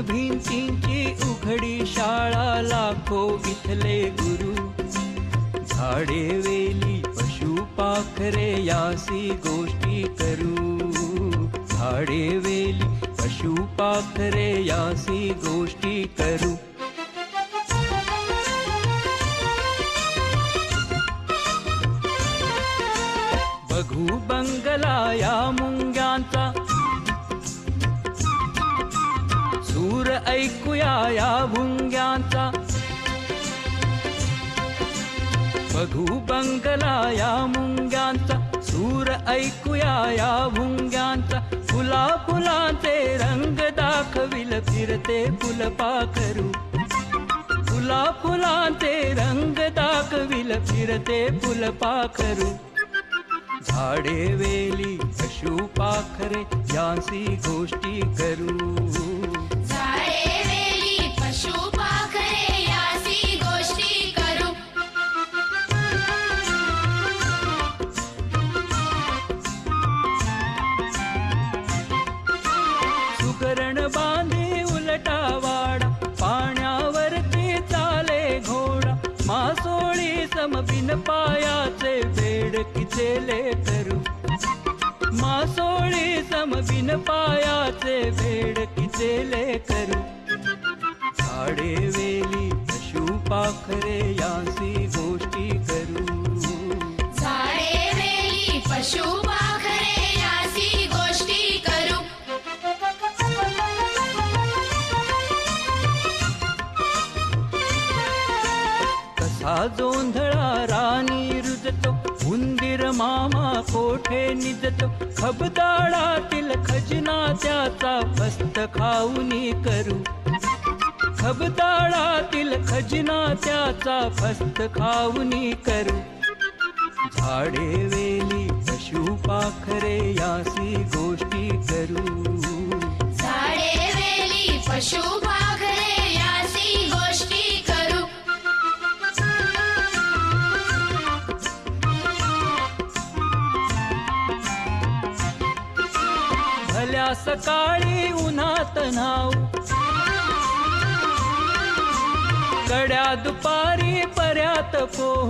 भिंतींची उघडी शाळा लाखो इथले गुरु. झाडे वेली पशु पाखरे यासी गोष्टी करू. झाडे वेली पशु पाखरे यासी गोष्टी करू. बघू बंगला या मुंग्यांचा. सूर ऐकूया या भुंग्यांचा. बघू बंगला या मुंग्यांचा. सूर ऐकूया या भुंग्यांचा. फुला फुलांचे रंग दाखविल फिरते फुलपाखरू. फुला फुलांचे रंग दाखविल फिरते फुलपाखरू. झाडे वेली पशु पाखरे यांसी गोष्टी करू. झाडे वेली पशु पाखरे यासी गोष्टी करू. सुकरण बांधे उलटा वाडा पाण्यावरती चाले घोडा मासोळी समबिन पायाचे बेडकीचे लेकरू. मासोळी समबिन पायाचे बेडकीचे लेकरू. झाडे वेली पशु पाखरे यांसी गोष्टी करू. झाडे वेली पशु पाखरे यासी गोष्टी करू. कसा जोंधळा राणी उंदीर मामा कोठे निजतो? खबदाळातील खजिना त्याचा फस्त खाऊनी करू. खबदाळातील खजिना त्याचा फस्त खाऊनी करू. झाडे वेली पशु पाखरे यासी सकाळी उन्हात नाव गड्या दुपारी पर्यात पोहू.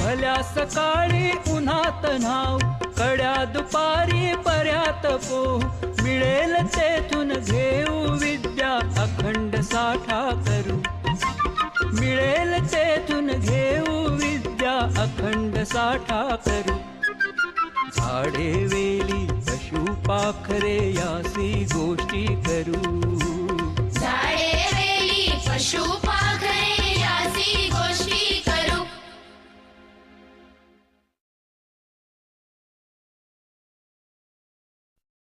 भल्या सकाळी उन्हात नाव कड्या दुपारी पर्यात पो मिळेल तेथून घेऊ विद्या अखंड साठा करू. मिळेल तेथून घेऊ विद्या अखंड साठा करू. झाडे वेली पशु पाखरे यासी गोष्टी करू. झाडे वेली पशु पाखरे